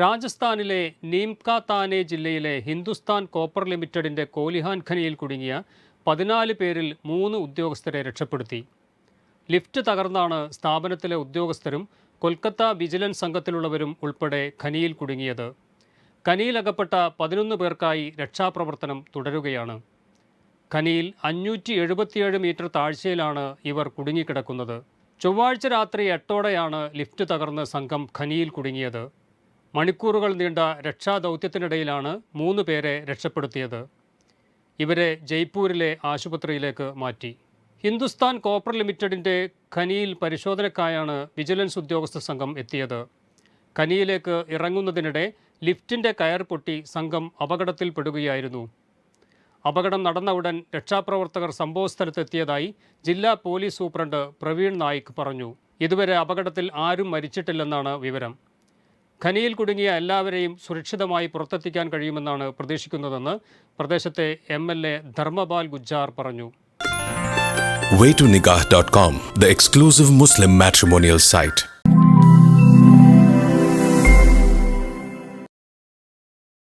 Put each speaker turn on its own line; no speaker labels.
രാജസ്ഥാനിലെ നീംക താനെ ജില്ലയിലെ ഹിന്ദുസ്ഥാൻ കോപ്പർ ലിമിറ്റഡിന്റെ കോലിഹാൻ ഖനിയിൽ കുടുങ്ങിയ പതിനാല് പേരിൽ മൂന്ന് ഉദ്യോഗസ്ഥരെ രക്ഷപ്പെടുത്തി. ലിഫ്റ്റ് തകർന്നാണ് സ്ഥാപനത്തിലെ ഉദ്യോഗസ്ഥരും കൊൽക്കത്ത വിജിലൻസ് സംഘത്തിലുള്ളവരും ഉൾപ്പെടെ ഖനിയിൽ കുടുങ്ങിയത്. ഖനിയിലകപ്പെട്ട പതിനൊന്ന് പേർക്കായി രക്ഷാപ്രവർത്തനം തുടരുകയാണ്. ഖനിയിൽ അഞ്ഞൂറ്റി എഴുപത്തിയേഴ് മീറ്റർ താഴ്ചയിലാണ് ഇവർ കുടുങ്ങിക്കിടക്കുന്നത്. ചൊവ്വാഴ്ച രാത്രി എട്ടോടെയാണ് ലിഫ്റ്റ് തകർന്ന് സംഘം ഖനിയിൽ കുടുങ്ങിയത്. മണിക്കൂറുകൾ നീണ്ട രക്ഷാദൗത്യത്തിനിടയിലാണ് മൂന്ന് പേരെ രക്ഷപ്പെടുത്തിയത്. ഇവരെ ജയ്പൂരിലെ ആശുപത്രിയിലേക്ക് മാറ്റി. ഹിന്ദുസ്ഥാൻ കോപ്പർ ലിമിറ്റഡിന്റെ ഖനിയിൽ പരിശോധനയ്ക്കായാണ് വിജിലൻസ് ഉദ്യോഗസ്ഥ സംഘം എത്തിയത്. ഖനിയിലേക്ക് ഇറങ്ങുന്നതിനിടെ ലിഫ്റ്റിന്റെ കയർ പൊട്ടി സംഘം അപകടത്തിൽപ്പെടുകയായിരുന്നു. അപകടം നടന്ന ഉടൻ രക്ഷാപ്രവർത്തകർ സംഭവസ്ഥലത്തെത്തിയതായി ജില്ലാ പോലീസ് സൂപ്രണ്ട് പ്രവീൺ നായിക് പറഞ്ഞു. ഇതുവരെ അപകടത്തിൽ ആരും മരിച്ചിട്ടില്ലെന്നാണ് വിവരം. ഖനിയിൽ കുടുങ്ങിയ എല്ലാവരെയും സുരക്ഷിതമായി പുറത്തെത്തിക്കാൻ കഴിയുമെന്നാണ് പ്രതീക്ഷിക്കുന്നതെന്ന് പ്രദേശത്തെ M L A Dharampal Gujjar പറഞ്ഞു
waytonikah.com, the exclusive Muslim matrimonial site.